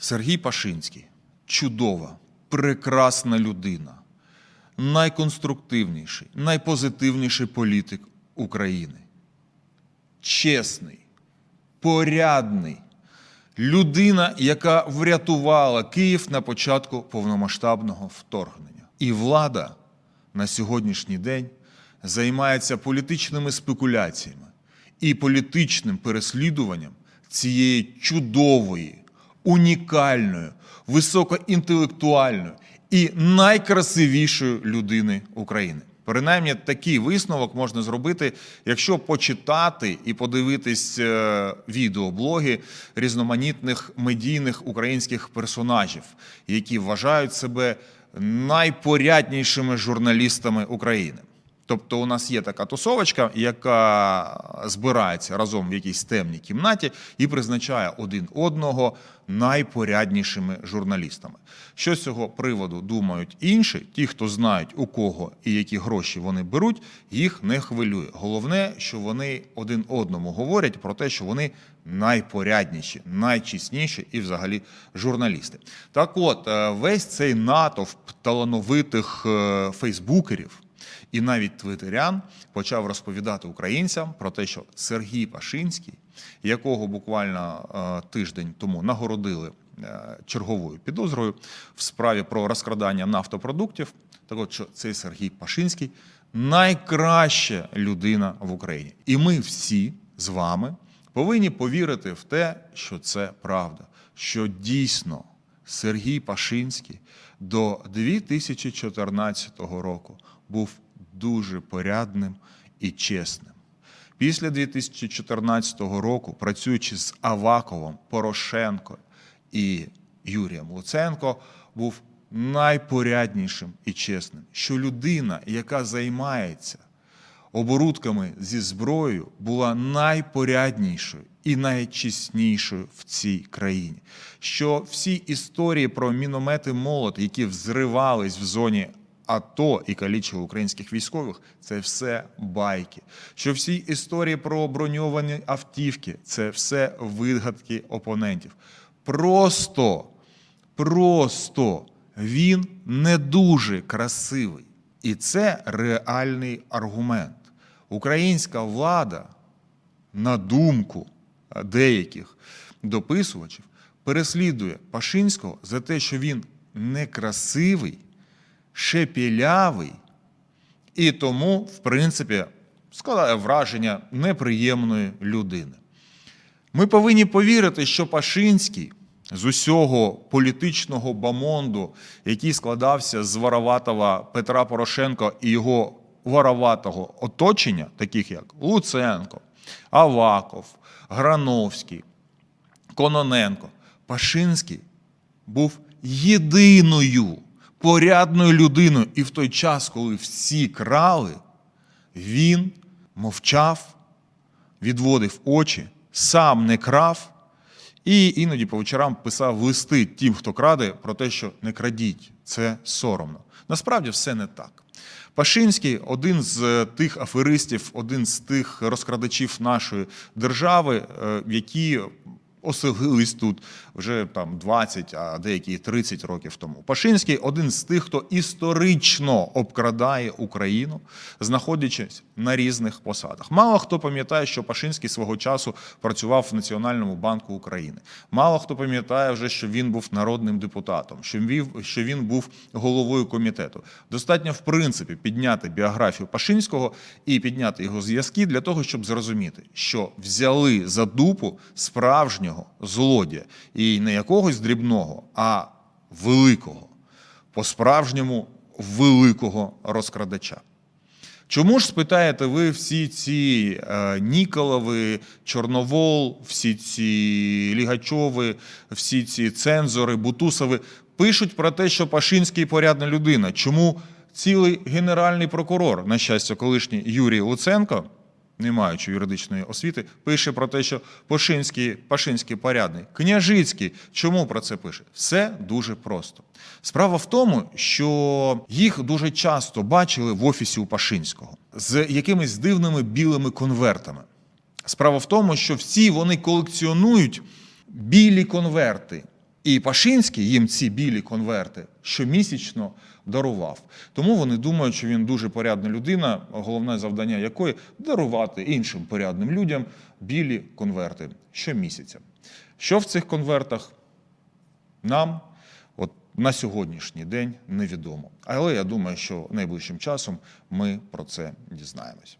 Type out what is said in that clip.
Сергій Пашинський чудова, прекрасна людина, найконструктивніший, найпозитивніший політик України. Чесний, порядний, людина, яка врятувала Київ на початку повномасштабного вторгнення. І влада на сьогоднішній день займається політичними спекуляціями і політичним переслідуванням цієї чудової, унікальної, високоінтелектуальної і найкрасивішої людини України. Принаймні, такий висновок можна зробити, якщо почитати і подивитись е, відеоблоги різноманітних медійних українських персонажів, які вважають себе найпоряднішими журналістами України. Тобто у нас є така тусовочка, яка збирається разом в якійсь темній кімнаті і призначає один одного найпоряднішими журналістами. Що з цього приводу думають інші, ті, хто знають у кого і які гроші вони беруть, їх не хвилює. Головне, що вони один одному говорять про те, що вони найпорядніші, найчесніші і взагалі журналісти. Так от, е, весь цей натовп талановитих е, фейсбукерів і навіть твітерян почав розповідати українцям про те, що Сергій Пашинський, якого буквально е, тиждень тому нагородили е, черговою підозрою в справі про розкрадання нафтопродуктів, так от що цей Сергій Пашинський найкраща людина в Україні. І ми всі з вами повинні повірити в те, що це правда, що дійсно Сергій Пашинський до 2014 року був дуже порядним і чесним. Після 2014 року, працюючи з Аваковим, Порошенко і Юрієм Луценко, був найпоряднішим і чесним. Що людина, яка займається оборудками зі зброєю, була найпоряднішою і найчеснішою в цій країні. Що всі історії про міномети молот, які взривались в зоні АТО і калічили українських військових, це все байки. Що всі історії про броньовані автівки це все вигадки опонентів. Просто, просто він не дуже красивий. І це реальний аргумент. Українська влада, на думку деяких дописувачів, переслідує Пашинського за те, що він некрасивий, шепілявий і тому, в принципі, складає враження неприємної людини. Ми повинні повірити, що Пашинський з усього політичного бамонду, який складався з Вороватова Петра Порошенка і його вороватого оточення, таких як Луценко, Аваков, Грановський, Кононенко, Пашинський був єдиною порядною людиною. І в той час, коли всі крали, він мовчав, відводив очі, сам не крав. І іноді по вечорам писав листи тим, хто краде, про те, що не крадіть, це соромно. Насправді все не так. Пашинський один з тих аферистів, один з тих розкрадачів нашої держави, е, які оселились тут вже там 20, а деякі і 30 років тому. Пашинський один з тих, хто історично обкрадає Україну, знаходячись на різних посадах. Мало хто пам'ятає, що Пашинський свого часу працював в Національному банку України. Мало хто пам'ятає вже, що він був народним депутатом, що він був головою комітету. Достатньо, в принципі, підняти біографію Пашинського і підняти його зв'язки для того, щоб зрозуміти, що взяли за дупу справжнього злодія і не якогось дрібного, а великого, по-справжньому великого розкрадача. Чому ж спитаєте ви всі ці е, Ніколови, Чорновол, всі ці Лігачови, всі ці цензори, Бутусови пишуть про те, що Пашинський порядна людина? Чому цілий генеральний прокурор, на щастя, колишній Юрій Луценко, не маючи юридичної освіти, пише про те, що Пашинський, Пашинський порядний. Княжицький чому про це пише? Все дуже просто. Справа в тому, що їх дуже часто бачили в офісі у Пашинського з якимись дивними білими конвертами. Справа в тому, що всі вони колекціонують білі конверти. І Пашинський їм ці білі конверти щомісячно дарував. Тому вони думають, що він дуже порядна людина, головне завдання якої дарувати іншим порядним людям білі конверти щомісяця. Що в цих конвертах? Нам от на сьогоднішній день невідомо. Але я думаю, що найближчим часом ми про це дізнаємось.